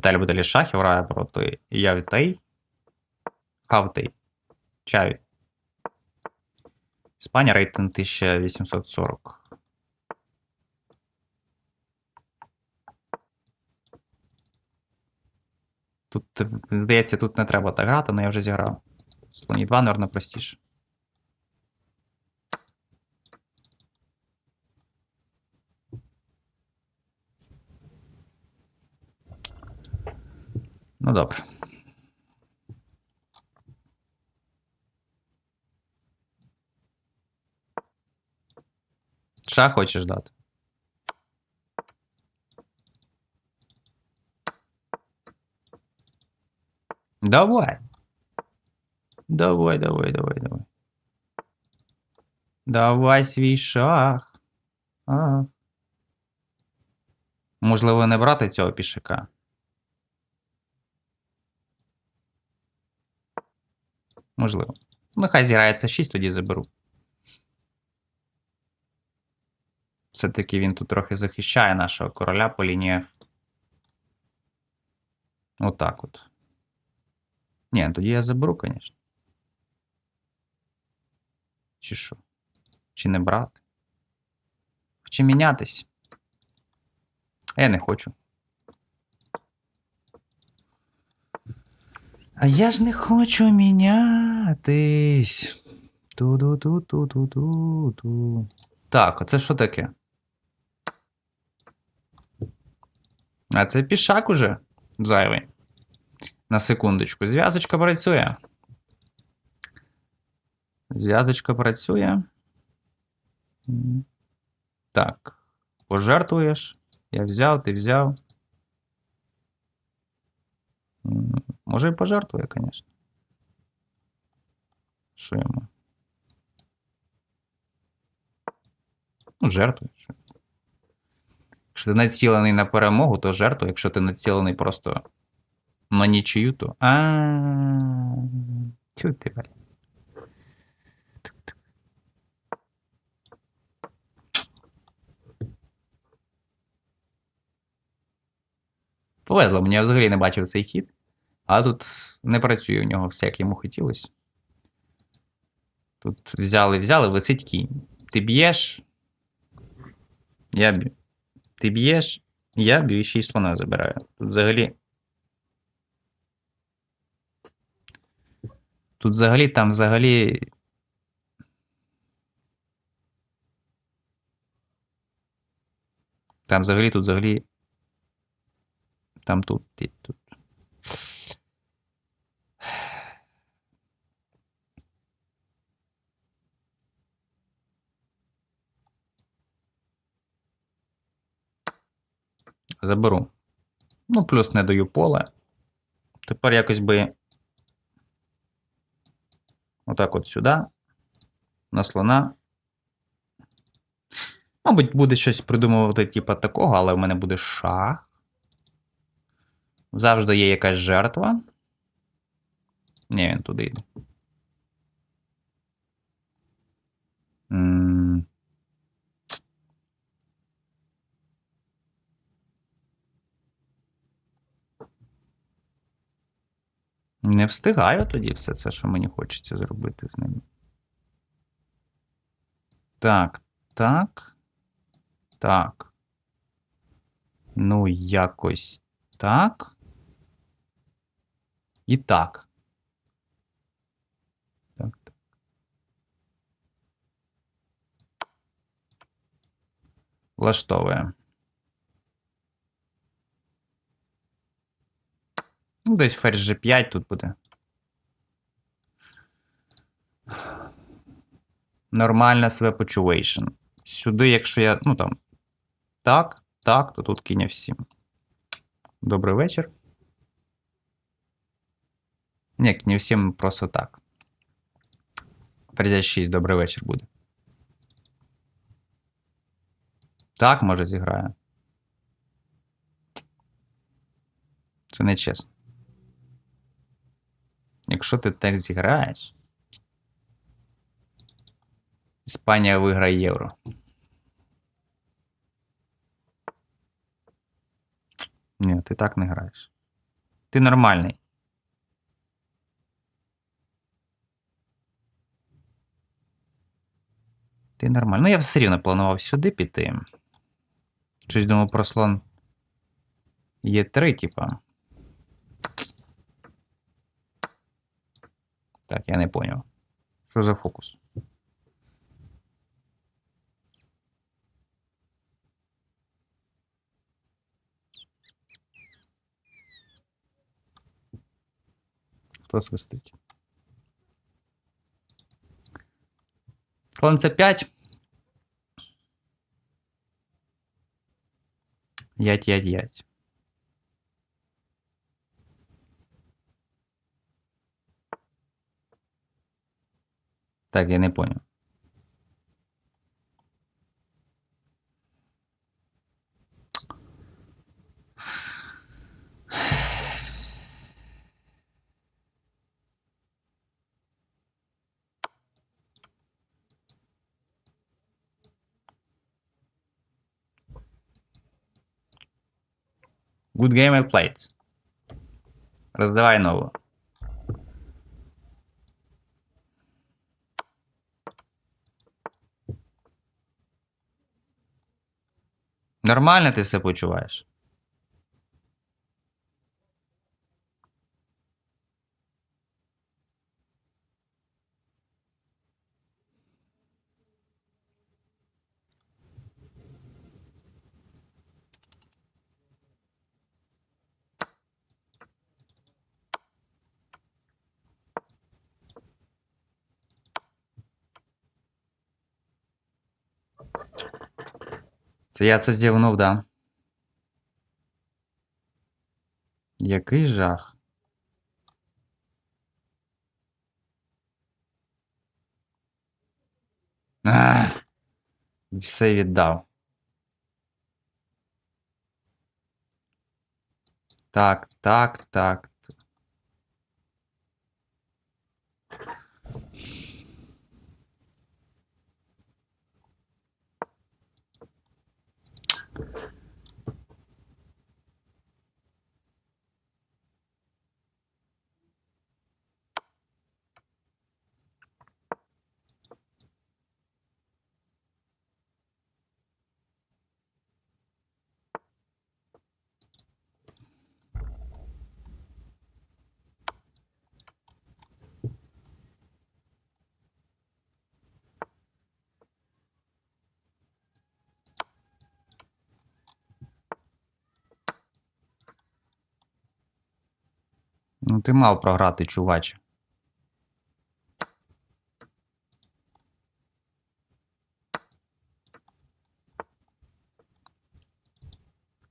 Віталій Бутелі Шахів грає проти Явітей. Хавтей. Чаві. Іспанія рейтинг 1840. Тут, здається, тут не треба так грати, але я вже зіграв. Слоні 2, наверное, простіше. Ну, добре. Ша хочеш дати? Давай. Давай, давай, давай, давай. Давай свій шах. А. Можливо, не брати цього пішака. Можливо. Ну, Нехай зіграється 6, тоді заберу. Все-таки він тут трохи захищає нашого короля по лінії. Отак от. Ні, ну тоді я заберу, звісно. Чи що? Чи не брати? Чи мінятись? А я не хочу. А я ж не хочу мінятись. Ту-ду-ту-ту-ту-ту-ту. Так, оце що таке? А це пішак уже зайвий. На секундочку. Зв'язочка працює. Зв'язочка працює. Так. Пожертвуєш. Я взяв, ти взяв. Може і пожертвує, звісно. Що йому? Ну, жертвує. Що? Якщо ти націлений на перемогу, то жертвуй. Якщо ти націлений просто на нічию, то. А. Тю ти, блін. Повезло, мені я взагалі не бачив цей хід. А тут не працює у нього все, як йому хотілося. Тут взяли, взяли, висить кінь. Ти б'єш. Я б'ю. Ти б'єш, я б'ю і ще й слона забираю. Тут взагалі. Тут взагалі там взагалі. Там взагалі, тут взагалі. Там тут, тут. Заберу. Ну, плюс не даю поле. Тепер якось би. Отак от сюди. На слона. Мабуть, буде щось придумувати, типу такого, але в мене буде шах. Завжди є якась жертва. Ні, він туди йде. М. Не встигаю тоді все це, що мені хочеться зробити з ним. Так, так. Так. Ну, якось так. І так. Так, так. Влаштовує. Ну, десь ферзь G5 тут буде. Нормальна свепочувейшн. Сюди, якщо я. Ну там. Так, так, то тут кінь всім. Добрий вечір. Ні, не всім просто так. Ферзя 6, добрий вечір буде. Так, може, зіграє. Це не чесно. Якщо ти так зіграєш, Іспанія виграє євро. Ні, ти так не граєш. Ти нормальний. Ти нормальний. Ну, я все рівно планував сюди піти. Щось думав про слон. Є три, типа. Так, я не понял, Що за фокус? Хто свистить? Слонце 5. 5-5-5. Так, я не понял. Good game well played. Роздавай нову. Нормально ти себе почуваєш? Я це зівнув, да. Який жах. Ах, все віддав. Так, так, так. Ну, ти мав програти, чуваче.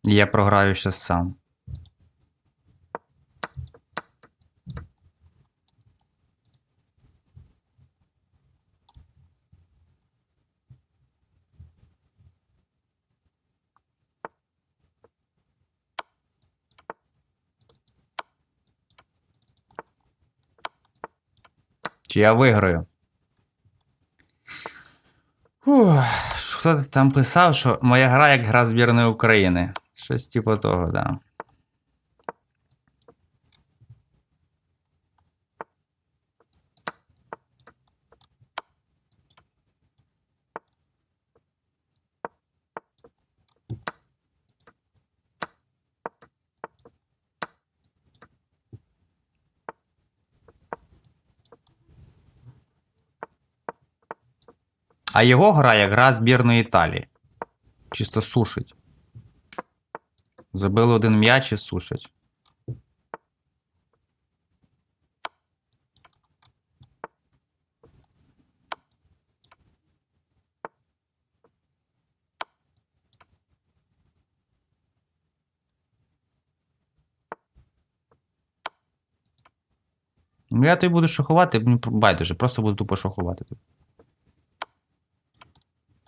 Я програю ще сам. Я виграю? Фух, хто там писав, що моя гра як гра збірної України. Щось типу того, да. А його гра як гра збірної Італії. Чисто сушить. Забили один м'яч і сушить. Ну, я тобі буду шахувати, мені байдуже, просто буду тупо шахувати.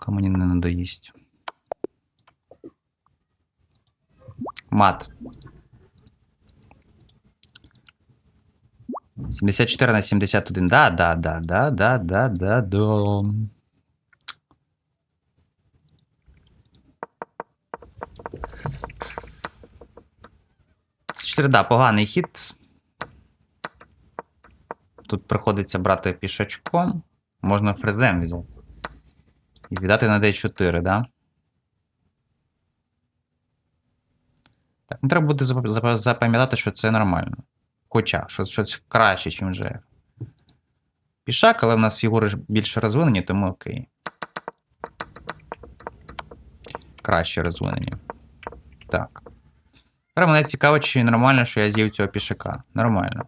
Поки мені не надоїсть. Мат. 74 на 71. Да, да, да, да, да, да, да, да. Середа, поганий хід. Тут приходиться брати пішачком. Можна фрезем взяти. І віддати на D4, да? Так, ну треба буде зап- зап- запам'ятати, що це нормально. Хоча, що щось краще, ніж GF. Пішак, але в нас фігури більше розвинені, тому окей. Краще розвинені. Так. Тепер мене цікаво, чи нормально, що я з'їв цього пішака. Нормально.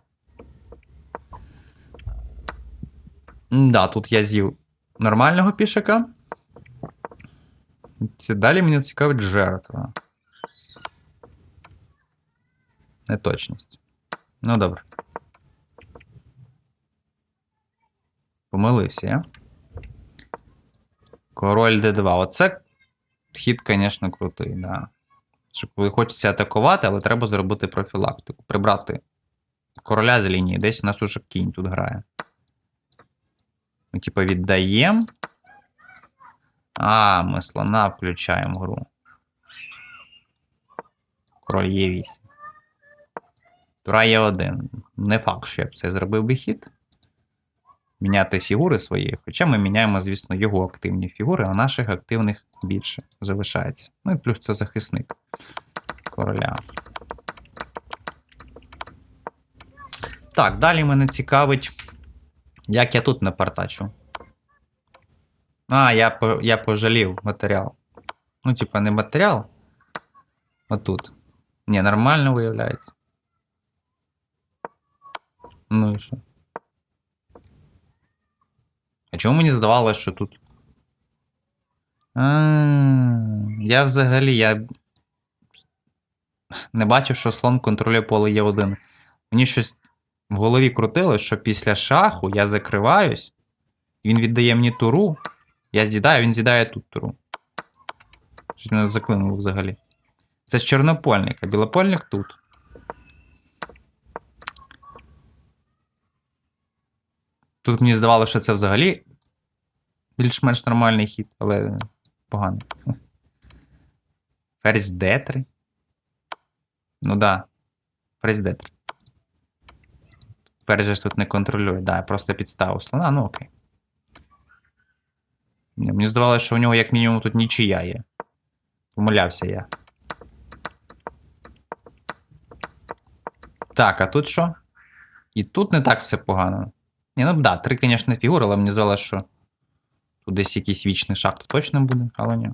Да, тут я з'їв нормального пішака. Далі мене цікавить жертва. Неточність. Ну добре. Помилився я. Король d2. Оце хід, звісно, крутий, да. Що коли хочеться атакувати, але треба зробити профілактику. Прибрати короля з лінії. Десь у нас уже кінь тут грає. Ми, типу, віддаємо. А, ми слона включаємо в гру. Король є 8. Тура є 1. Не факт, що я б це зробив би хід. Міняти фігури свої. Хоча ми міняємо, звісно, його активні фігури, а наших активних більше залишається. Ну і плюс це захисник короля. Так, далі мене цікавить, як я тут напартачу. А, я, по, я пожалів матеріал. Ну, типа, не матеріал. Отут. Ні, нормально виявляється. Ну і що? А чому мені здавалося, що тут. А, я взагалі я не бачив, що слон контролює поле Е1. Мені щось в голові крутилось, що після шаху я закриваюсь, він віддає мені туру, я з'їдаю, він з'їдає тут туру. Щось мене заклинуло взагалі. Це ж чорнопольник, а білопольник тут. Тут мені здавалося, що це взагалі більш-менш нормальний хід, але поганий. Ферзь D3. Ну да. Ферзь D3. Ферзь ж тут не контролює, да, я просто підставив слона, ну окей. Ні, Мені здавалося, що у нього як мінімум тут нічия є. Помилявся я. Так, а тут що? І тут не так все погано. Ні, ну да, три, звісно, фігури, але мені здалося, що тут десь якийсь вічний шах то точно буде, але ні.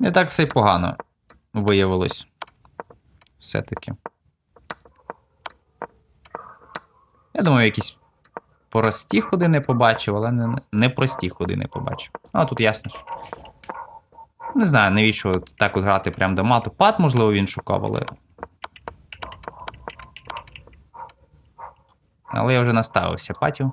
Не так все й погано виявилось. Все-таки. Я думаю, якісь прості ходи не побачив, але не, не прості ходи не побачив. А тут ясно, що. Не знаю, навіщо так от грати прямо до мату. Пат, можливо, він шукав, але. Але я вже наставився патів.